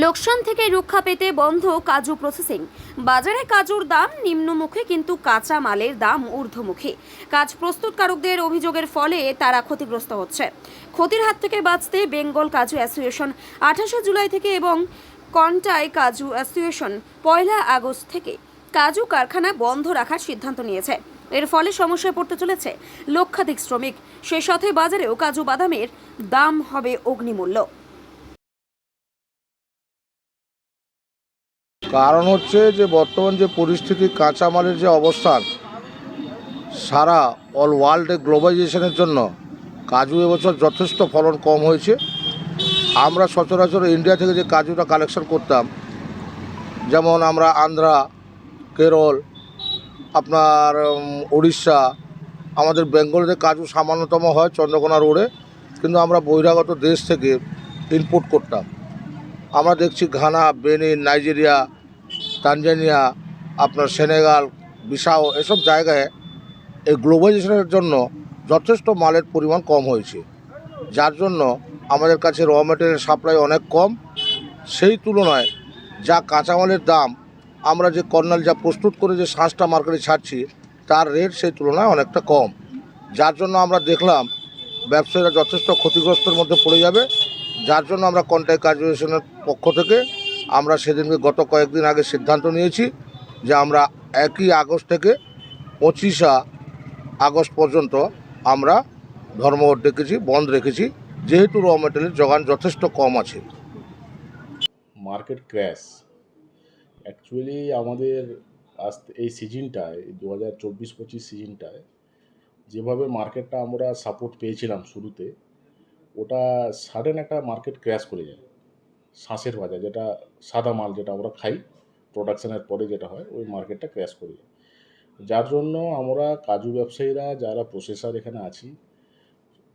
লোকসান থেকে রক্ষা পেতে বন্ধ কাজু প্রসেসিং বাজারে কাজুর দাম নিম্নমুখী, কিন্তু কাঁচা মালের দাম ঊর্ধ্বমুখী। কাজ প্রস্তুতকারকদের অভিযোগের ফলে তারা ক্ষতিগ্রস্ত হচ্ছে। ক্ষতির হাত থেকে বাঁচতে বেঙ্গল কাজু অ্যাসোসিয়েশন আঠাশে জুলাই থেকে এবং কন্টাই কাজু অ্যাসোসিয়েশন পয়লা আগস্ট থেকে কাজু কারখানা বন্ধ রাখার সিদ্ধান্ত নিয়েছে। এর ফলে সমস্যায় পড়তে চলেছে লক্ষাধিক শ্রমিক। সে সাথে বাজারেও কাজু বাদামের দাম হবে অগ্নিমূল্য। কারণ হচ্ছে যে বর্তমান যে পরিস্থিতি, কাঁচামালের যে অবস্থান, সারা অল ওয়ার্ল্ডে গ্লোবালাইজেশনের জন্য কাজু এবছর যথেষ্ট ফলন কম হয়েছে। আমরা সচরাচর ইন্ডিয়া থেকে যে কাজুটা কালেকশন করতাম, যেমন আমরা আন্ধ্রা কেরল আপনার উড়িষ্যা আমাদের বেঙ্গলের কাজু সামান্যতম হয় চন্দ্রকোনা রোডে, কিন্তু আমরা বহিরাগত দেশ থেকে ইনপুট করতাম। আমরা দেখছি ঘানা বেনিন নাইজেরিয়া তানজানিয়া, আপনার সেনেগাল বিশাও এসব জায়গায় এই গ্লোবালাইজেশনের জন্য যথেষ্ট মালের পরিমাণ কম হয়েছে। যার জন্য আমাদের কাছে র মেটেরিয়াল সাপ্লাই অনেক কম। সেই তুলনায় যা কাঁচামালের দাম, আমরা যে কর্নাল যা প্রস্তুত করে যে শ্বাসটা মার্কেটে ছাড়ছি, তার রেট সেই তুলনায় অনেকটা কম। যার জন্য আমরা দেখলাম ব্যবসায়ীরা যথেষ্ট ক্ষতিগ্রস্তের মধ্যে পড়ে যাবে। যার জন্য আমরা কন্ট্যাক্ট গ্রাজুয়েশনের পক্ষ থেকে আমরা সেদিনকে গত কয়েকদিন আগে সিদ্ধান্ত নিয়েছি যে আমরা একই আগস্ট থেকে পঁচিশা আগস্ট পর্যন্ত আমরা ধর্মঘট ডেকেছি, বন্ধ রেখেছি। যেহেতু র মেটেরিয়ালের যোগান যথেষ্ট কম আছে। মার্কেট ক্র্যাশ অ্যাকচুয়ালি আমাদের আজ এই সিজনটায় দু হাজার চব্বিশ পঁচিশ সিজনটায় যেভাবে মার্কেটটা আমরা সাপোর্ট পেয়েছিলাম শুরুতে, ওটা সাডেন একটা মার্কেট ক্র্যাশ করে যায়। শ্বাসের বাজার, যেটা সাদা মাল যেটা আমরা খাই প্রোডাকশনের পরে যেটা হয়, ওই মার্কেটটা ক্র্যাশ করে। যায় যার জন্য আমরা কাজু ব্যবসায়ীরা, যারা প্রসেসার এখানে আছি,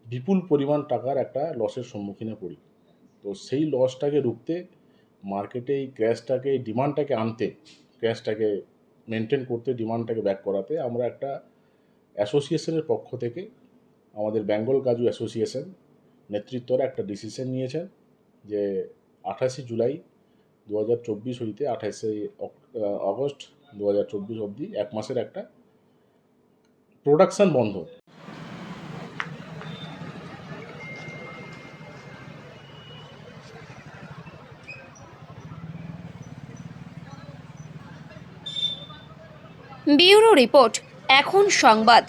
বিপুল পরিমাণ টাকার একটা লসের সম্মুখীনে পড়ি। তো সেই লসটাকে রুখতে মার্কেটে এই ক্র্যাশটাকে এই ডিমান্ডটাকে আনতে ক্র্যাশটাকে মেনটেন করতে ডিমান্ডটাকে ব্যাক করাতে আমরা একটা অ্যাসোসিয়েশনের পক্ষ থেকে আমাদের বেঙ্গল কাজু অ্যাসোসিয়েশন নেতৃত্বরা একটা ডিসিশন নিয়েছেন যে আঠাশে জুলাই দু হাজার চব্বিশ হইতে আঠাশে অগস্ট দু হাজার চব্বিশ অবধি এক মাসের একটা প্রোডাকশান বন্ধ। ব্যুরো রিপোর্ট, এখন সংবাদ।